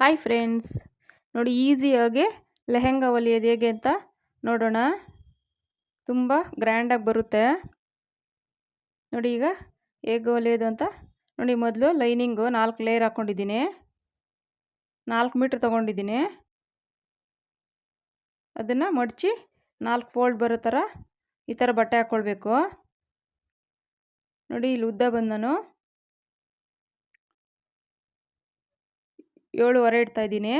Hi friends ನೋಡಿ ಈಸಿಯಾಗಿ ಲೆಹೆಂಗಾ ಹೊಲಿಯೋದು ಹೇಗೆ ಅಂತ ನೋಡೋಣ. ತುಂಬ ಗ್ರ್ಯಾಂಡಾಗಿ ಬರುತ್ತೆ. ನೋಡಿ ಈಗ ಹೇಗೆ ಹೊಲಿಯೋದು ಅಂತ ನೋಡಿ ಮೊದಲು ಲೈನಿಂಗು ನಾಲ್ಕು ಲೇಯರ್ ಹಾಕ್ಕೊಂಡಿದ್ದೀನಿ. ನಾಲ್ಕು ಮೀಟ್ರ್ ತೊಗೊಂಡಿದ್ದೀನಿ. ಅದನ್ನು ಮಡಚಿ ನಾಲ್ಕು ಫೋಲ್ಡ್ ಬರೋ ಥರ ಈ ಥರ ಬಟ್ಟೆ ಹಾಕ್ಕೊಳ್ಬೇಕು. ನೋಡಿ ಇಲ್ಲಿ ಉದ್ದ ಬಂದು ಏಳುವರೆ ಇಡ್ತಾಯಿದ್ದೀನಿ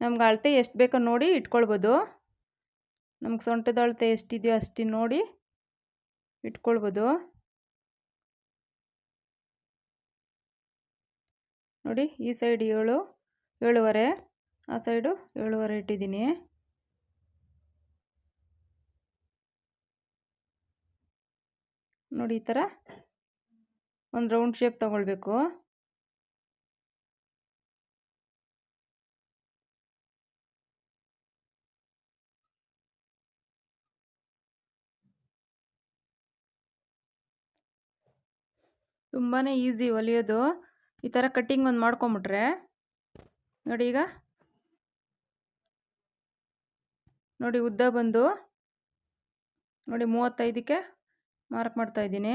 ನಮ್ಗೆ ಅಳತೆ ಎಷ್ಟು ಬೇಕೋ ನೋಡಿ ಇಟ್ಕೊಳ್ಬೋದು. ನಮ್ಗೆ ಸೊಂಟದ ಅಳತೆ ಎಷ್ಟಿದೆಯೋ ಅಷ್ಟು ನೋಡಿ ಇಟ್ಕೊಳ್ಬೋದು. ನೋಡಿ ಈ ಸೈಡ್ ಏಳು ಏಳುವರೆ ಆ ಸೈಡು ಏಳುವರೆ ಇಟ್ಟಿದ್ದೀನಿ. ನೋಡಿ ಈ ಥರ ಒಂದು ರೌಂಡ್ ಶೇಪ್ ತಗೊಳ್ಬೇಕು. ತುಂಬಾ ಈಸಿ ಹೊಲಿಯೋದು ಈ ಥರ ಕಟ್ಟಿಂಗ್ ಒಂದು ಮಾಡ್ಕೊಂಬಿಟ್ರೆ. ನೋಡಿ ಈಗ. ನೋಡಿ ಉದ್ದ ಬಂದು. ನೋಡಿ ಮೂವತ್ತೈದಕ್ಕೆ ಮಾರ್ಕ್ ಮಾಡ್ತಾ ಇದ್ದೀನಿ.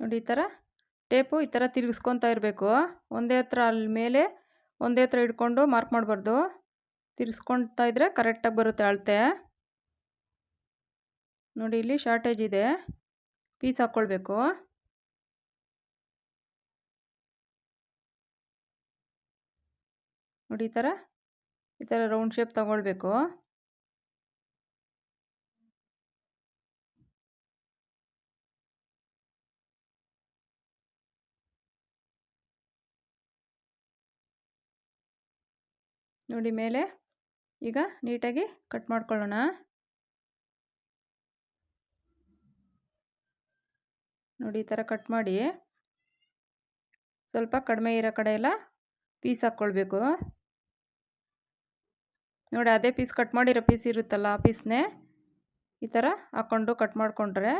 ನೋಡಿ ಈ ಥರ ಟೇಪು ಈ ಥರ ತಿರುಗಿಸ್ಕೊತಾ ಇರಬೇಕು. ಒಂದೇ ಹತ್ರ ಅಲ್ಲಿ ಮೇಲೆ ಒಂದೇ ಥರ ಇಟ್ಕೊಂಡು ಮಾರ್ಕ್ ಮಾಡಬಾರ್ದು. ತಿರ್ಸ್ಕೊಳ್ತಾ ಇದ್ದರೆ ಕರೆಕ್ಟಾಗಿ ಬರುತ್ತೆ ಅಳತೆ. ನೋಡಿ ಇಲ್ಲಿ ಶಾರ್ಟೇಜ್ ಇದೆ. ಪೀಸ್ ಹಾಕ್ಕೊಳ್ಬೇಕು ನೋಡಿ ಈ ಥರ ಈ ಥರ ರೌಂಡ್ ಶೇಪ್ ತಗೊಳ್ಬೇಕು. ನೋಡಿ ಮೇಲೆ. ಈಗ ನೀಟಾಗಿ ಕಟ್ ಮಾಡ್ಕೊಳ್ಳೋಣ. ನೋಡಿ, ಈ ಥರ ಕಟ್ ಮಾಡಿ. ಸ್ವಲ್ಪ ಕಡಿಮೆ ಇರೋ ಕಡೆ ಎಲ್ಲ ಪೀಸ್ ಹಾಕ್ಕೊಳ್ಬೇಕು. ನೋಡಿ, ಅದೇ ಪೀಸ್ ಕಟ್ ಮಾಡಿರೋ ಪೀಸ್ ಇರುತ್ತಲ್ಲ ಆ ಪೀಸ್ನೇ ಈ ಥರ ಹಾಕ್ಕೊಂಡು ಕಟ್ ಮಾಡಿಕೊಂಡ್ರೆ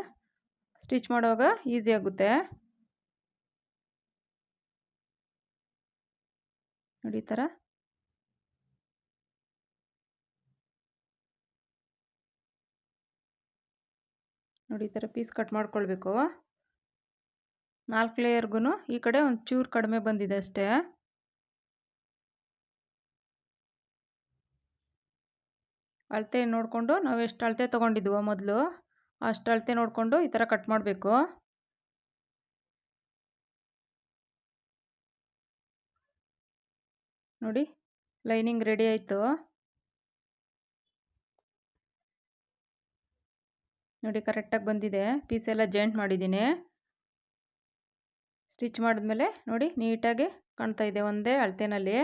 ಸ್ಟಿಚ್ ಮಾಡುವಾಗ ಈಸಿ ಆಗುತ್ತೆ. ನೋಡಿ, ಈ ಥರ ನೋಡಿ ಈ ಥರ ಪೀಸ್ ಕಟ್ ಮಾಡ್ಕೊಳ್ಬೇಕು. ನಾಲ್ಕು ಲೇಯರ್ಗೂ ಈ ಕಡೆ ಒಂದು ಚೂರು ಕಡಿಮೆ ಬಂದಿದೆ ಅಷ್ಟೇ. ಅಳತೆ ನೋಡಿಕೊಂಡು ನಾವು ಎಷ್ಟು ಅಳತೆ ತೊಗೊಂಡಿದ್ವೋ ಮೊದಲು ಅಷ್ಟು ಅಳತೆ ನೋಡಿಕೊಂಡು ಈ ಥರ ಕಟ್ ಮಾಡಬೇಕು. ನೋಡಿ ಲೈನಿಂಗ್ ರೆಡಿ ಆಯಿತು. ನೋಡಿ ಕರೆಕ್ಟಾಗಿ ಬಂದಿದೆ. ಪೀಸ್ ಎಲ್ಲ ಜಾಯಿಂಟ್ ಮಾಡಿದ್ದೀನಿ. ಸ್ಟಿಚ್ ಮಾಡಿದ್ಮೇಲೆ ನೋಡಿ ನೀಟಾಗಿ ಕಾಣ್ತಾ ಇದೆ ಒಂದೇ ಅಳತೆನಲ್ಲಿ.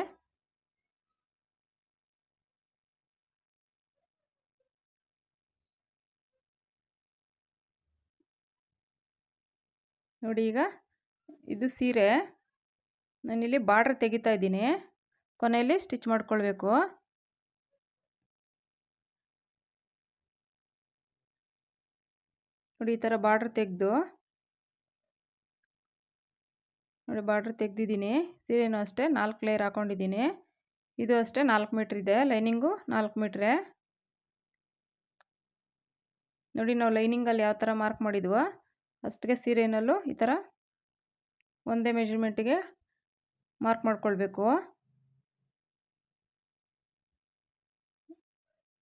ನೋಡಿ ಈಗ ಇದು ಸೀರೆ. ನಾನಿಲ್ಲಿ ಬಾರ್ಡ್ರ್ ತೆಗಿತಾ ಇದ್ದೀನಿ. ಕೊನೆಯಲ್ಲಿ ಸ್ಟಿಚ್ ಮಾಡ್ಕೊಳ್ಬೇಕು. ನೋಡಿ ಈ ಥರ ಬಾರ್ಡ್ರ್ ತೆಗೆದು ನೋಡಿ ಬಾರ್ಡ್ರ್ ತೆಗ್ದಿದ್ದೀನಿ. ಸೀರೆನೂ ಅಷ್ಟೇ ನಾಲ್ಕು ಲೇಯರ್ ಹಾಕ್ಕೊಂಡಿದ್ದೀನಿ ಇದು ಅಷ್ಟೇ ನಾಲ್ಕು ಮೀಟ್ರ್ ಇದೆ. ಲೈನಿಂಗು ನಾಲ್ಕು ಮೀಟ್ರೆ ನೋಡಿ ನಾವು ಲೈನಿಂಗಲ್ಲಿ ಯಾವ ಥರ ಮಾರ್ಕ್ ಮಾಡಿದ್ವೋ ಅಷ್ಟಿಗೆ ಸೀರೆನಲ್ಲೂ ಈ ಥರ ಒಂದೇ ಮೆಜರ್ಮೆಂಟಿಗೆ ಮಾರ್ಕ್ ಮಾಡ್ಕೊಳ್ಬೇಕು.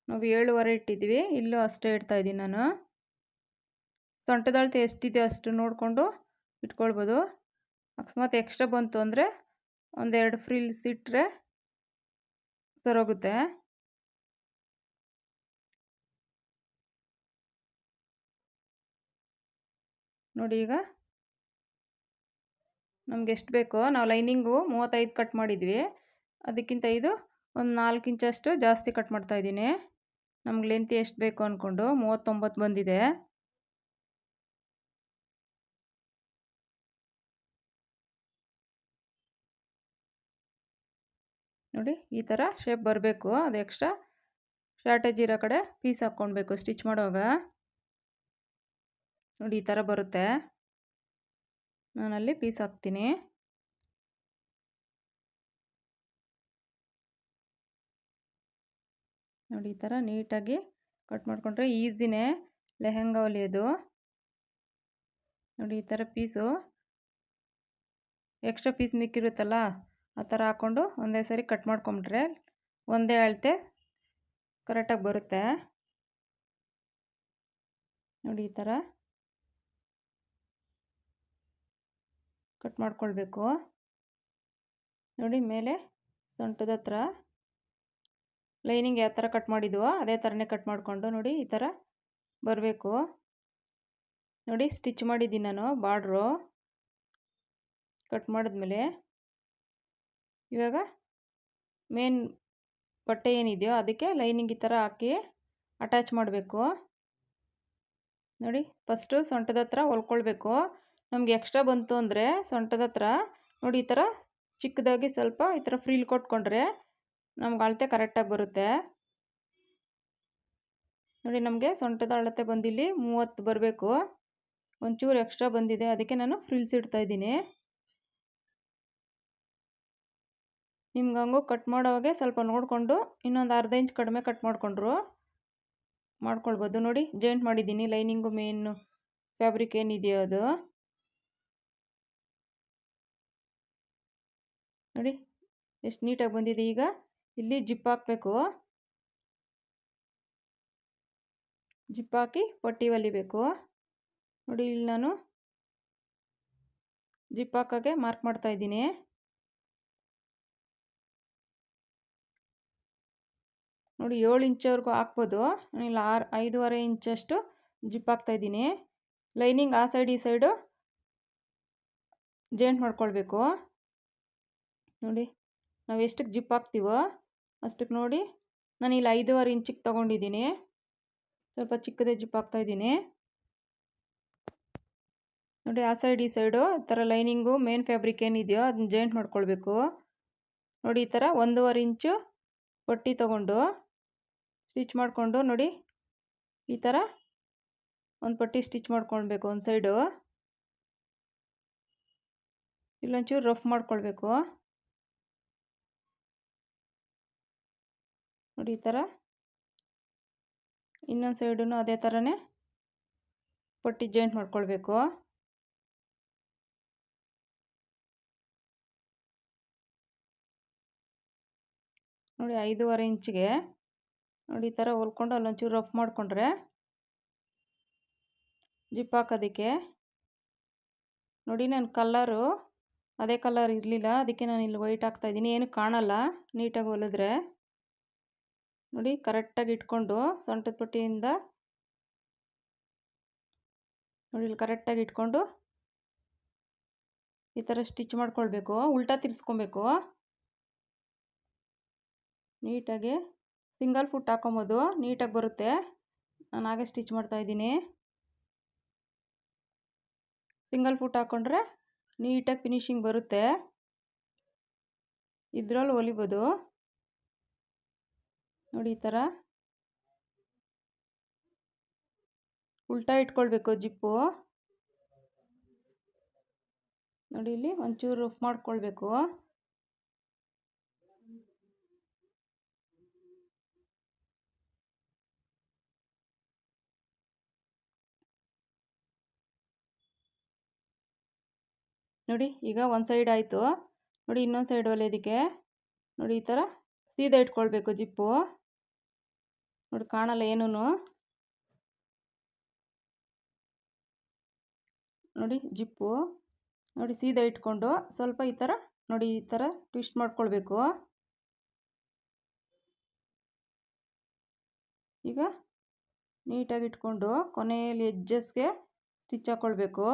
ನಾವು ಏಳುವರೆ ಇಟ್ಟಿದ್ವಿ ಇಲ್ಲೂ ಅಷ್ಟೇ ಇಡ್ತಾಯಿದ್ದೀನಿ ನಾನು. ಸೊಂಟದಳತೆ ಎಷ್ಟಿದೆ ಅಷ್ಟು ನೋಡಿಕೊಂಡು ಇಟ್ಕೊಳ್ಬೋದು. ಅಕಸ್ಮಾತ್ ಎಕ್ಸ್ಟ್ರಾ ಬಂತು ಅಂದರೆ ಒಂದೆರಡು ಫ್ರಿಲ್ಸ್ ಇಟ್ಟರೆ ಸರೋಗುತ್ತೆ. ನೋಡಿ ಈಗ. ನಮ್ಗೆ ಎಷ್ಟು ಬೇಕೋ, ನಾವು ಲೈನಿಂಗು ಮೂವತ್ತೈದು ಕಟ್ ಮಾಡಿದ್ವಿ. ಅದಕ್ಕಿಂತ ಇದು ಒಂದು ನಾಲ್ಕು ಇಂಚಷ್ಟು ಜಾಸ್ತಿ ಕಟ್ ಮಾಡ್ತಾಯಿದ್ದೀನಿ ನಮ್ಗೆ ಲೆಂತ್ ಎಷ್ಟು ಬೇಕು ಅಂದ್ಕೊಂಡು ಮೂವತ್ತೊಂಬತ್ತು ಬಂದಿದೆ. ನೋಡಿ, ಈ ಥರ ಶೇಪ್ ಬರಬೇಕು. ಅದು ಎಕ್ಸ್ಟ್ರಾ ಶಾರ್ಟೇಜ್ ಇರೋ ಕಡೆ ಪೀಸ್ ಹಾಕ್ಕೊಳ್ಬೇಕು ಸ್ಟಿಚ್ ಮಾಡುವಾಗ. ನೋಡಿ, ಈ ಥರ ಬರುತ್ತೆ. ನಾನಲ್ಲಿ ಪೀಸ್ ಹಾಕ್ತೀನಿ. ನೋಡಿ, ಈ ಥರ ನೀಟಾಗಿ ಕಟ್ ಮಾಡಿಕೊಂಡ್ರೆ ಈಸಿನೇ ಲೆಹೆಂಗಾ ಹೊಲಿಯೋದು. ನೋಡಿ, ಈ ಥರ ಪೀಸು ಎಕ್ಸ್ಟ್ರಾ ಪೀಸ್ ಮಿಕ್ಕಿರುತ್ತಲ್ಲ? ಆ ಥರ ಹಾಕ್ಕೊಂಡು ಒಂದೇ ಸರಿ ಕಟ್ ಮಾಡ್ಕೊಂಬಿಟ್ರೆ ಒಂದೇ ಅಳತೆ ಕರೆಕ್ಟಾಗಿ ಬರುತ್ತೆ. ನೋಡಿ ಈ ಥರ. ಕಟ್ ಮಾಡ್ಕೊಳ್ಬೇಕು. ನೋಡಿ ಮೇಲೆ ಸೊಂಟದ ಹತ್ರ ಲೈನಿಂಗ್ ಯಾವ ಥರ ಕಟ್ ಮಾಡಿದ್ವೋ ಅದೇ ಥರನೇ ಕಟ್ ಮಾಡಿಕೊಂಡು ನೋಡಿ ಈ ಥರ ಬರಬೇಕು. ನೋಡಿ ಸ್ಟಿಚ್ ಮಾಡಿದ್ದೀನಿ ನಾನು ಬಾರ್ಡ್ರು ಕಟ್ ಮಾಡಿದ್ಮೇಲೆ ಇವಾಗ ಮೇನ್ ಬಟ್ಟೆ ಏನಿದೆಯೋ ಅದಕ್ಕೆ ಲೈನಿಂಗ್ ಈ ಥರ ಹಾಕಿ ಅಟ್ಯಾಚ್ ಮಾಡಬೇಕು. ನೋಡಿ ಫಸ್ಟು ಸೊಂಟದ ಹತ್ರ ಹೊಲ್ಕೊಳ್ಬೇಕು. ನಮಗೆ ಎಕ್ಸ್ಟ್ರಾ ಬಂತು ಅಂದರೆ ಸೊಂಟದ ಹತ್ರ ನೋಡಿ ಈ ಥರ ಚಿಕ್ಕದಾಗಿ ಸ್ವಲ್ಪ ಈ ಥರ ಫ್ರೀಲ್ ಕೊಟ್ಕೊಂಡ್ರೆ ನಮ್ಗೆ ಅಳತೆ ಕರೆಕ್ಟಾಗಿ ಬರುತ್ತೆ. ನೋಡಿ, ನಮಗೆ ಸೊಂಟದ ಅಳತೆ ಬಂದಿಲ್ಲಿ ಮೂವತ್ತು ಬರಬೇಕು. ಒಂಚೂರು ಎಕ್ಸ್ಟ್ರಾ ಬಂದಿದೆ. ಅದಕ್ಕೆ ನಾನು ಫ್ರಿಲ್ಸ್ ಇಡ್ತಾಯಿದ್ದೀನಿ ನಿಮ್ಗೆ ಹಂಗೂ ಕಟ್ ಮಾಡೋವಾಗೆ ಸ್ವಲ್ಪ ನೋಡಿಕೊಂಡು ಇನ್ನೊಂದು ಅರ್ಧ ಇಂಚ್ ಕಡಿಮೆ ಕಟ್ ಮಾಡಿಕೊಂಡ್ರು. ಮಾಡ್ಕೊಳ್ಬೋದು ನೋಡಿ ಜಾಯಿಂಟ್ ಮಾಡಿದ್ದೀನಿ ಲೈನಿಂಗು ಮೇನು ಫ್ಯಾಬ್ರಿಕ್ ಏನಿದೆಯೋ ಅದು. ನೋಡಿ, ಎಷ್ಟು ನೀಟಾಗಿ ಬಂದಿದೆ ಈಗ. ಇಲ್ಲಿ ಜಿಪ್ ಹಾಕಬೇಕು. ಜಿಪ್ ಹಾಕಿ ಪಟ್ಟಿ ಹೊಲಿಬೇಕು. ನೋಡಿ, ಇಲ್ಲಿ ನಾನು ಜಿಪ್ ಹಾಕೋಕ್ಕೆ ಮಾರ್ಕ್ ಮಾಡ್ತಾ ನೋಡಿ ಏಳು ಇಂಚವರೆಗೂ ಹಾಕ್ಬೋದು. ಇಲ್ಲ ಆರು, ಐದೂವರೆ ಇಂಚಷ್ಟು ಜಿಪ್ ಹಾಕ್ತಾಯಿದ್ದೀನಿ ಲೈನಿಂಗ್ ಆ ಸೈಡ್, ಈ ಸೈಡು ಜಾಯಿಂಟ್ ಮಾಡ್ಕೊಳ್ಬೇಕು. ನೋಡಿ, ನಾವು ಎಷ್ಟಕ್ಕೆ ಜಿಪ್ ಹಾಕ್ತೀವೋ ಅಷ್ಟಕ್ಕೆ ನೋಡಿ. ನಾನು ಇಲ್ಲಿ ಐದೂವರೆ ಇಂಚಿಗೆ ತೊಗೊಂಡಿದ್ದೀನಿ. ಸ್ವಲ್ಪ ಚಿಕ್ಕದೇ ಜಿಪ್ ಹಾಕ್ತಾಯಿದ್ದೀನಿ ನೋಡಿ, ಆ ಸೈಡ್, ಈ ಸೈಡು ಈ ಥರ ಲೈನಿಂಗು ಮೇನ್ ಫ್ಯಾಬ್ರಿಕ್ ಏನಿದೆಯೋ ಅದನ್ನ ಜಾಯಿಂಟ್ ಮಾಡ್ಕೊಳ್ಬೇಕು. ನೋಡಿ, ಈ ಥರ ಒಂದೂವರೆ ಇಂಚು ಪಟ್ಟಿ ತೊಗೊಂಡು ಸ್ಟಿಚ್ ಮಾಡಿಕೊಂಡು ನೋಡಿ, ಈ ಥರ ಒಂದು ಪಟ್ಟಿ ಸ್ಟಿಚ್ ಮಾಡ್ಕೊಳ್ಬೇಕು ಒಂದು ಸೈಡು. ಇಲ್ಲೊಂಚೂರು ರಫ್ ಮಾಡ್ಕೊಳ್ಬೇಕು. ನೋಡಿ ಈ ಥರ. ಇನ್ನೊಂದು ಸೈಡೂ ಅದೇ ಥರನೇ ಪಟ್ಟಿ ಜಾಯಿಂಟ್ ಮಾಡ್ಕೊಳ್ಬೇಕು. ನೋಡಿ ಐದೂವರೆ ಇಂಚಿಗೆ ನೋಡಿ ಈ ಥರ ಹೊಲ್ಕೊಂಡು ಅಲ್ಲೊಂಚೂರು ರಫ್ ಮಾಡಿಕೊಂಡ್ರೆ ಜಿಪ್ ಹಾಕೋದಕ್ಕೆ. ನೋಡಿ ನಾನು ಕಲ್ಲರು ಅದೇ ಕಲರ್ ಇರಲಿಲ್ಲ, ಅದಕ್ಕೆ ನಾನು ಇಲ್ಲಿ ವೈಟ್ ಹಾಕ್ತಾಯಿದ್ದೀನಿ ಏನು ಕಾಣಲ್ಲ, ನೀಟಾಗಿ ಹೊಲಿದ್ರೆ. ನೋಡಿ ಕರೆಕ್ಟಾಗಿ ಇಟ್ಕೊಂಡು ಸೊಂಟದ ಪಟ್ಟಿಯಿಂದ ನೋಡಿ ಇಲ್ಲಿ ಕರೆಕ್ಟಾಗಿ ಇಟ್ಕೊಂಡು ಈ ಥರ ಸ್ಟಿಚ್ ಮಾಡ್ಕೊಳ್ಬೇಕು, ಉಲ್ಟಾ ತಿರ್ಸ್ಕೊಬೇಕು. ನೀಟಾಗಿ ಸಿಂಗಲ್ ಫುಟ್ ಹಾಕೊಬೋದು ನೀಟಾಗಿ ಬರುತ್ತೆ. ನಾನು ಹಾಗೆ ಸ್ಟಿಚ್ ಮಾಡ್ತಾಯಿದ್ದೀನಿ ಸಿಂಗಲ್ ಫುಟ್ ಹಾಕ್ಕೊಂಡ್ರೆ ನೀಟಾಗಿ ಫಿನಿಶಿಂಗ್ ಬರುತ್ತೆ. ಇದ್ರಲ್ಲಿ ಹೊಲಿಬೋದು ನೋಡಿ ಈ ಥರ. ಉಲ್ಟಾ ಇಟ್ಕೊಳ್ಬೇಕು ಜಿಪ್ಪು. ನೋಡಿ ಇಲ್ಲಿ ಒಂಚೂರು ರಫ್ ಮಾಡ್ಕೊಳ್ಬೇಕು. ನೋಡಿ, ಈಗ ಒಂದು ಸೈಡ್ ಆಯಿತು. ನೋಡಿ, ಇನ್ನೊಂದು ಸೈಡ್ ಹೊಲಿಯೋದಕ್ಕೆ ನೋಡಿ, ಈ ಥರ ಸೀದಾ ಇಟ್ಕೊಳ್ಬೇಕು ಜಿಪ್ಪು. ನೋಡಿ, ಕಾಣಲ್ಲ ಏನೂ ನೋಡಿ, ಜಿಪ್ಪು. ನೋಡಿ, ಸೀದಾ ಇಟ್ಕೊಂಡು ಸ್ವಲ್ಪ ಈ ಥರ ನೋಡಿ, ಈ ಥರ ಟ್ವಿಸ್ಟ್ ಮಾಡ್ಕೊಳ್ಬೇಕು. ಈಗ ನೀಟಾಗಿ ಇಟ್ಕೊಂಡು ಕೊನೆಯಲ್ಲಿ ಎಜ್ಜಸ್ಗೆ ಸ್ಟಿಚ್ ಹಾಕ್ಕೊಳ್ಬೇಕು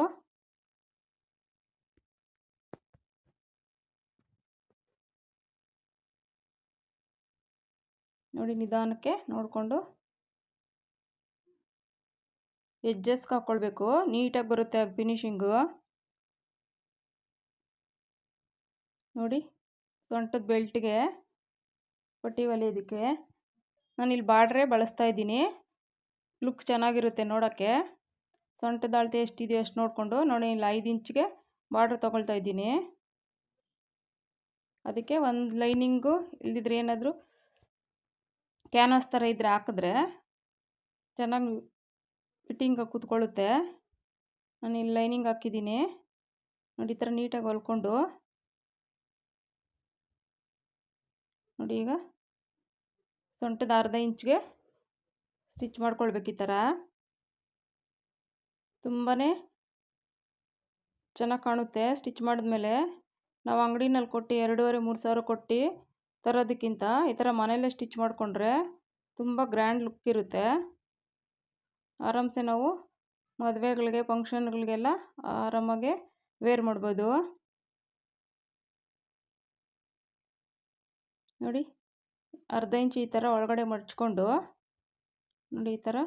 ನೋಡಿ ನಿಧಾನಕ್ಕೆ ನೋಡಿಕೊಂಡು ಎಜ್ಜಸ್ಗೆ ಹಾಕ್ಕೊಳ್ಬೇಕು ನೀಟಾಗಿ ಬರುತ್ತೆ ಆಗ ಫಿನಿಶಿಂಗು ನೋಡಿ ಸೊಂಟದ ಬೆಲ್ಟ್ಗೆ ಪಟ್ಟಿ ಒಲೆಯೋದಕ್ಕೆ. ನಾನು ಇಲ್ಲಿ ಬಾರ್ಡ್ರೇ ಬಳಸ್ತಾ ಇದ್ದೀನಿ. ಲುಕ್ ಚೆನ್ನಾಗಿರುತ್ತೆ ನೋಡೋಕ್ಕೆ. ಸೊಂಟದ ಅಳತೆ ಎಷ್ಟಿದೆಯೋ ಅಷ್ಟು ನೋಡಿಕೊಂಡು ನೋಡಿ ಇಲ್ಲಿ ಐದು ಇಂಚಿಗೆ ಬಾರ್ಡ್ರ್ ತೊಗೊಳ್ತಾ ಇದ್ದೀನಿ. ಅದಕ್ಕೆ ಒಂದು ಲೈನಿಂಗು ಇಲ್ದಿದ್ರೆ ಏನಾದರೂ ಕ್ಯಾನ್ವಾಸ್ ಥರ ಇದ್ದರೆ ಹಾಕಿದ್ರೆ ಚೆನ್ನಾಗಿ ಫಿಟ್ಟಿಂಗ್ ಕೂತ್ಕೊಳ್ಳುತ್ತೆ. ನಾನು ಇಲ್ಲಿ ಲೈನಿಂಗ್ ಹಾಕಿದ್ದೀನಿ. ನೋಡಿ, ಈ ಥರ ನೀಟಾಗಿ ಹೊಲ್ಕೊಂಡು. ನೋಡಿ ಈಗ ಸೊಂಟದ ಅರ್ಧ ಇಂಚ್ಗೆ ಸ್ಟಿಚ್ ಮಾಡ್ಕೊಳ್ಬೇಕು ಈ ಥರ. ತುಂಬಾ ಚೆನ್ನಾಗಿ ಕಾಣುತ್ತೆ ಸ್ಟಿಚ್ ಮಾಡಿದ್ಮೇಲೆ. ನಾವು ಅಂಗಡಿನಲ್ಲಿ ಕೊಟ್ಟು ಎರಡೂವರೆ, ಮೂರು ಸಾವಿರ ಕೊಟ್ಟು ತರೋದಕ್ಕಿಂತ ಈ ಥರ ಮನೆಯಲ್ಲೇ ಸ್ಟಿಚ್ ಮಾಡಿಕೊಂಡ್ರೆ ತುಂಬ ಗ್ರ್ಯಾಂಡ್ ಲುಕ್ ಇರುತ್ತೆ. ಆರಾಮ್ಸೆ ನಾವು ಮದುವೆಗಳಿಗೆ, ಫಂಕ್ಷನ್ಗಳಿಗೆಲ್ಲ ಆರಾಮಾಗೆ ವೇರ್ ಮಾಡ್ಬೋದು. ನೋಡಿ, ಅರ್ಧ ಇಂಚು ಈ ಥರ ಒಳಗಡೆ ಮಡ್ಚ್ಕೊಂಡು ನೋಡಿ ಈ ಥರ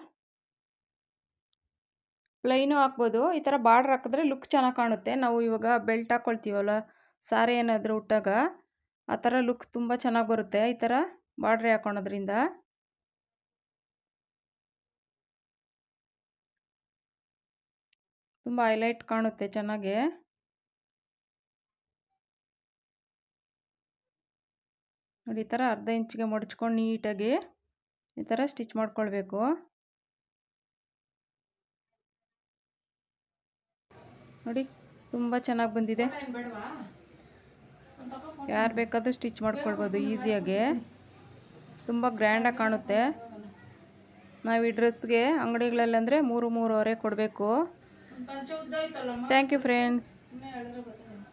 ಪ್ಲೈನು ಹಾಕ್ಬೋದು. ಈ ಥರ ಬಾರ್ಡ್ರ್ ಹಾಕಿದ್ರೆ ಲುಕ್ ಚೆನ್ನಾಗಿ ಕಾಣುತ್ತೆ. ನಾವು ಇವಾಗ ಬೆಲ್ಟ್ ಹಾಕ್ಕೊಳ್ತೀವಲ್ಲ ಸಾರಿ ಏನಾದರೂ ಉಟ್ಟಾಗ ಆ ಥರ ಲುಕ್ ತುಂಬ ಚೆನ್ನಾಗಿ ಬರುತ್ತೆ ಈ ಥರ ಬಾಡ್ರಿ ಹಾಕೊಳೋದ್ರಿಂದ. ತುಂಬ ಹೈಲೈಟ್ ಕಾಣುತ್ತೆ ಚೆನ್ನಾಗೆ. ನೋಡಿ ಈ ಥರ ಅರ್ಧ ಇಂಚಿಗೆ ಮಡಚ್ಕೊಂಡು ನೀಟಾಗಿ ಈ ಥರ ಸ್ಟಿಚ್ ಮಾಡ್ಕೊಳ್ಬೇಕು. ನೋಡಿ ತುಂಬ ಚೆನ್ನಾಗಿ ಬಂದಿದೆ. ಯಾರು ಬೇಕಾದರೂ ಸ್ಟಿಚ್ ಮಾಡ್ಕೊಳ್ಬೋದು ಈಸಿಯಾಗಿ ತುಂಬ ಗ್ರ್ಯಾಂಡಾಗಿ ಕಾಣುತ್ತೆ. ನಾವು ಈ ಡ್ರೆಸ್ಗೆ ಅಂಗಡಿಗಳಲ್ಲಂದರೆ ಮೂರು ಮೂರುವರೆ ಕೊಡಬೇಕು. Thank you friends